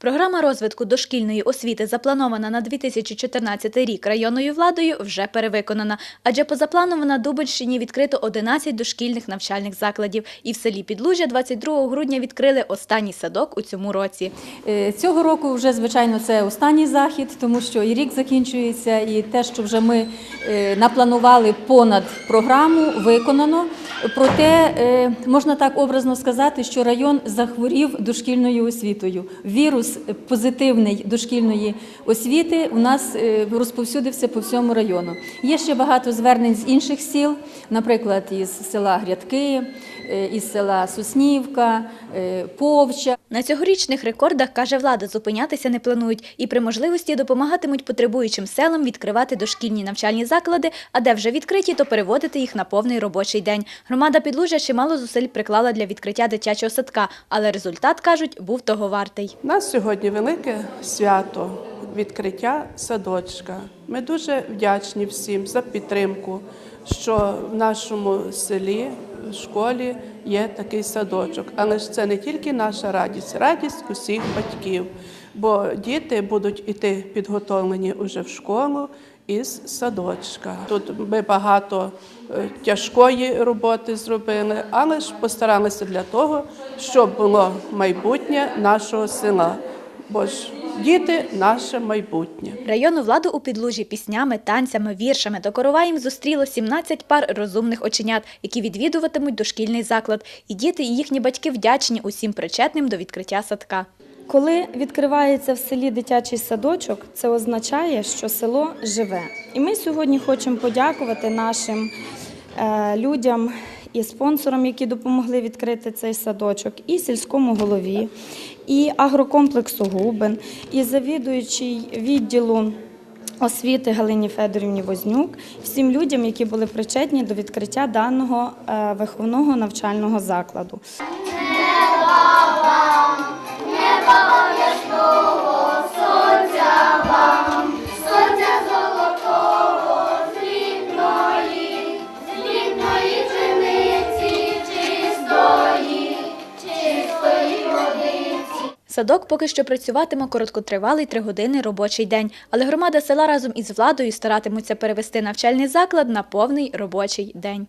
Програма розвитку дошкільної освіти, запланована на 2014 рік районною владою, вже перевиконана. Адже позапланово на Дубельщині відкрито 11 дошкільних навчальних закладів. І в селі Підлужжя 22 грудня відкрили останній садок у цьому році. Е, Цього року вже, звичайно, це останній захід, тому що і рік закінчується, і те, що вже ми е, напланували понад програму, виконано. Проте е, можна так образно сказати, що район захворів дошкільною освітою. Вірус позитивний дошкільної освіти у нас е, розповсюдився по всьому району. Є ще багато звернень з інших сіл, наприклад, із села Грядки, із села Соснівка, е, Повча. На цьогорічних рекордах, каже влада, зупинятися не планують і при можливості допомагатимуть потребуючим селам відкривати дошкільні навчальні заклади, а де вже відкриті, то переводити їх на повний робочий день. Громада Підлужжя чимало зусиль приклала для відкриття дитячого садка, але результат, кажуть, був того вартий. У нас сьогодні велике свято відкриття садочка. Ми дуже вдячні всім за підтримку, що в нашому селі, в школі є такий садочок. Але ж це не тільки наша радість, радість усіх батьків, бо діти будуть іти підготовлені уже в школу із садочка. Тут ми багато е, тяжкої роботи зробили, але ж постаралися для того, щоб було майбутнє нашого села. Бо ж діти наше майбутнє. Районну владу у Підлужі піснями, танцями, віршами та короваєм зустріло 17 пар розумних оченят, які відвідуватимуть дошкільний заклад. І діти, і їхні батьки вдячні усім причетним до відкриття садка. Коли відкривається в селі дитячий садочок, це означає, що село живе. І ми сьогодні хочемо подякувати нашим е, людям і спонсорам, які допомогли відкрити цей садочок, і сільському голові, і агрокомплексу Губин, і завідуючий відділу. Освіти Галині Федорівні Вознюк, всім людям, які були причетні до відкриття даного е, виховного навчального закладу. Садок поки що працюватиме короткотривалий тригодинний робочий день, але громада села разом із владою старатимуться перевести навчальний заклад на повний робочий день.